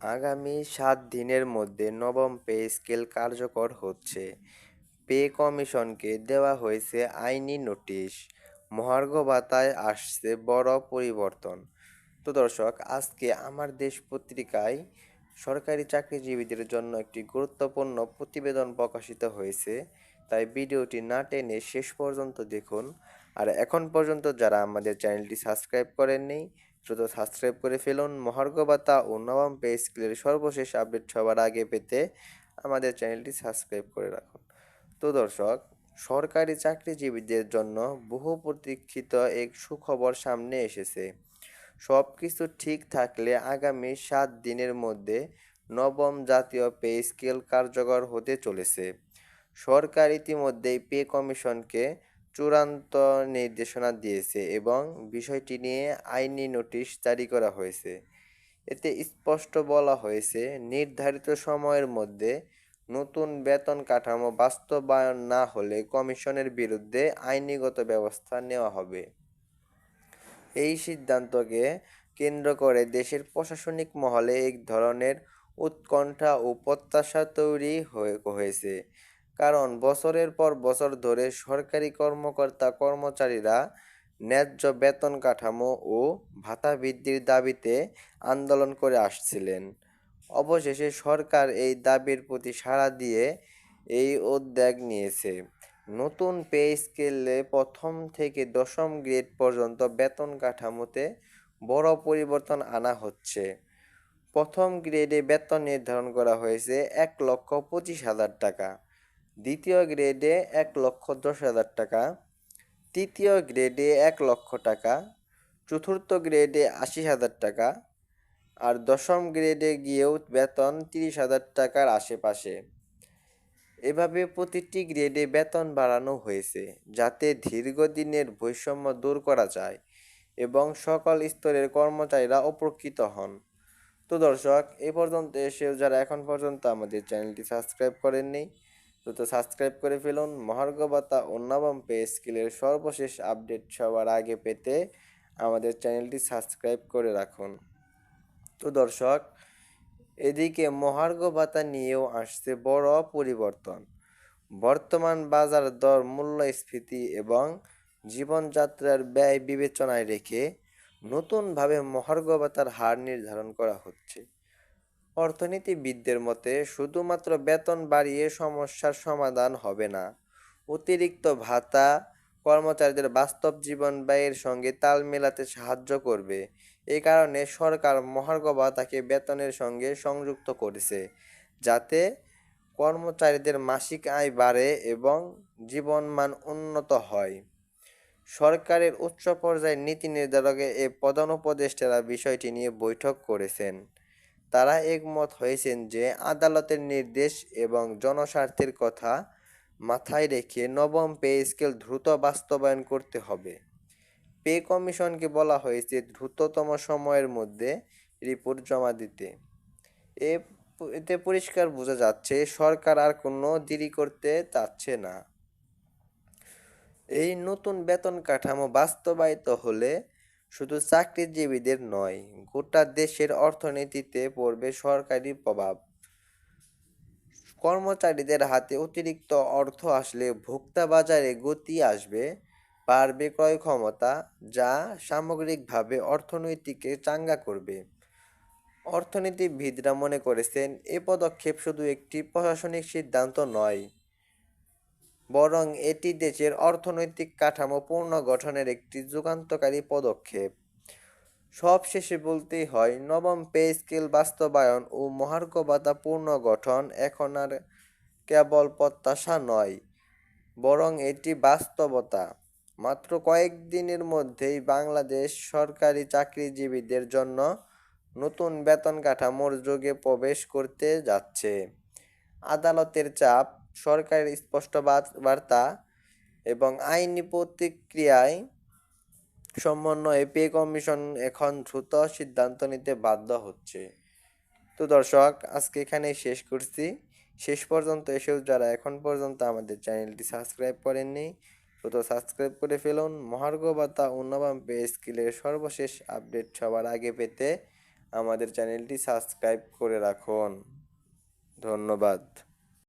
আগামী সাত দিনের মধ্যে নবম পে স্কেল কার্যকর হচ্ছে। পে কমিশনকে দেওয়া হয়েছে আইনি নোটিশ। মহার্ঘ ভাতায় আসছে বড় পরিবর্তন। তো দর্শক, আজকে আমার দেশ পত্রিকায় সরকারি চাকরিজীবীদের জন্য একটি গুরুত্বপূর্ণ প্রতিবেদন প্রকাশিত হয়েছে। তাই ভিডিওটি না টেনে শেষ পর্যন্ত দেখুন। আর এখন পর্যন্ত যারা আমাদের চ্যানেলটি সাবস্ক্রাইব করেননি দ্রুত সাবস্ক্রাইব করে ফেলুন। মহার্ঘ ভাতা ও নবম পে স্কেলের সর্বশেষ আপডেট সবার আগে পেতে আমাদের চ্যানেলটি সাবস্ক্রাইব করে রাখুন। তো দর্শক, সরকারি চাকরিজীবীদের জন্য বহু প্রতীক্ষিত এক সুখবর সামনে এসেছে। সব কিছু ঠিক থাকলে আগামী সাত দিনের মধ্যে নবম জাতীয় পে স্কেল কার্যকর হতে চলেছে। সরকার ইতিমধ্যেই পে কমিশনকে চূড়ান্ত নির্দেশনা দিয়েছে এবং বিষয়টি নিয়ে আইনি নোটিশ জারি করা হয়েছে। এতে স্পষ্ট বলা হয়েছে, নির্ধারিত সময়ের মধ্যে নতুন বেতন কাঠামো বাস্তবায়ন না হলে কমিশনের বিরুদ্ধে আইনিগত ব্যবস্থা নেওয়া হবে। এই সিদ্ধান্তকে কেন্দ্র করে দেশের প্রশাসনিক মহলে এক ধরনের উৎকণ্ঠা ও প্রত্যাশা তৈরি হয়েছে। কারণ বছরের পর বছর ধরে সরকারি কর্মকর্তা কর্মচারীরা ন্যায্য বেতন কাঠামো ও ভাতা বৃদ্ধির দাবিতে আন্দোলন করে আসছিলেন। অবশেষে সরকার এই দাবির প্রতি সাড়া দিয়ে এই উদ্যোগ নিয়েছে। নতুন পে স্কেলে প্রথম থেকে দশম গ্রেড পর্যন্ত বেতন কাঠামোতে বড় পরিবর্তন আনা হচ্ছে। প্রথম গ্রেডে বেতন নির্ধারণ করা হয়েছে এক লক্ষ পঁচিশ হাজার টাকা। দ্বিতীয় গ্রেডে এক লক্ষ দশ হাজার টাকা, তৃতীয় গ্রেডে এক লক্ষ টাকা, চতুর্থ গ্রেডে আশি হাজার টাকা, আর দশম গ্রেডে গিয়েও বেতন তিরিশ হাজার টাকার আশেপাশে। এভাবে প্রতিটি গ্রেডে বেতন বাড়ানো হয়েছে, যাতে দীর্ঘদিনের বৈষম্য দূর করা যায় এবং সকল স্তরের কর্মচারীরা উপকৃত হন। তো দর্শক এই পর্যন্ত এসেও যারা এখন পর্যন্ত আমাদের চ্যানেলটি সাবস্ক্রাইব করেননি দ্রুত সাবস্ক্রাইব করে ফেলুন। মহার্ঘ ভাতা ও নবম পে স্কিলের সর্বশেষ আপডেট সবার আগে পেতে আমাদের চ্যানেলটি সাবস্ক্রাইব করে রাখুন। তো দর্শক, এদিকে মহার্ঘ ভাতা নিয়েও আসছে বড় পরিবর্তন। বর্তমান বাজার দর, মূল্যস্ফীতি এবং জীবনযাত্রার ব্যয় বিবেচনায় রেখে নতুনভাবে মহার্ঘ ভাতার হার নির্ধারণ করা হচ্ছে। অর্থনীতিবিদদের মতে, শুধুমাত্র বেতন বাড়িয়ে সমস্যার সমাধান হবে না। অতিরিক্ত ভাতা কর্মচারীদের বাস্তব জীবন ব্যয়ের সঙ্গে তাল মেলাতে সাহায্য করবে। এই কারণে সরকার মহার্ঘ ভাতাকে বেতনের সঙ্গে সংযুক্ত করেছে, যাতে কর্মচারীদের মাসিক আয় বাড়ে এবং জীবনমান উন্নত হয়। সরকারের উচ্চ পর্যায়ের নীতি নির্ধারকে এ প্রধান উপদেষ্টারা বিষয়টি নিয়ে বৈঠক করেছেন। তারা একমত হয়েছেন যে আদালতের নির্দেশ এবং জনস্বার্থের কথা মাথায় রেখে নবম পে স্কেল দ্রুত বাস্তবায়ন করতে হবে। পে কমিশনকে বলা হয়েছে দ্রুততম সময়ের মধ্যে রিপোর্ট জমা দিতে। এতে পরিষ্কার বোঝা যাচ্ছে সরকার আর কোনো দেরি করতে চাচ্ছে না। এই নতুন বেতন কাঠামো বাস্তবায়িত হলে শুধু চাকরিজীবীদের নয়, গোটা দেশের অর্থনীতিতে পড়বে সরকারি প্রভাব। কর্মচারীদের হাতে অতিরিক্ত অর্থ আসলে ভোক্তা বাজারে গতি আসবে, বাড়বে ক্রয় ক্ষমতা, যা সামগ্রিকভাবে অর্থনৈতিককে চাঙ্গা করবে। অর্থনীতিবিদরা মনে করেছেন, এ পদক্ষেপ শুধু একটি প্রশাসনিক সিদ্ধান্ত নয় বরং এটি দেশের অর্থনৈতিক কাঠামো পুনর্গঠনের একটি যুগান্তকারী পদক্ষেপ। সবশেষে বলতেই হয়, নবম পে স্কেল বাস্তবায়ন ও মহার্ঘ ভাতা পুনর্গঠন এখন আর কেবল প্রত্যাশা নয়, বরং এটি বাস্তবতা। মাত্র কয়েকদিনের মধ্যেই বাংলাদেশ সরকারি চাকরিজীবীদের জন্য নতুন বেতন কাঠামোর যোগে প্রবেশ করতে যাচ্ছে। আদালতের চাপ সরকারের স্পষ্ট বার্তা এবং আইনি প্রতিক্রিয়ায় সমন্বয়ে পে কমিশন এখন দ্রুত সিদ্ধান্ত নিতে বাধ্য হচ্ছে। তো দর্শক, আজকে এখানেই শেষ করছি। শেষ পর্যন্ত এসেও যারা এখন পর্যন্ত আমাদের চ্যানেলটি সাবস্ক্রাইব করেননি, দ্রুত সাবস্ক্রাইব করে ফেলুন। মহার্ঘ ভাতা ও নবম পে স্কিলের সর্বশেষ আপডেট সবার আগে পেতে আমাদের চ্যানেলটি সাবস্ক্রাইব করে রাখুন। ধন্যবাদ।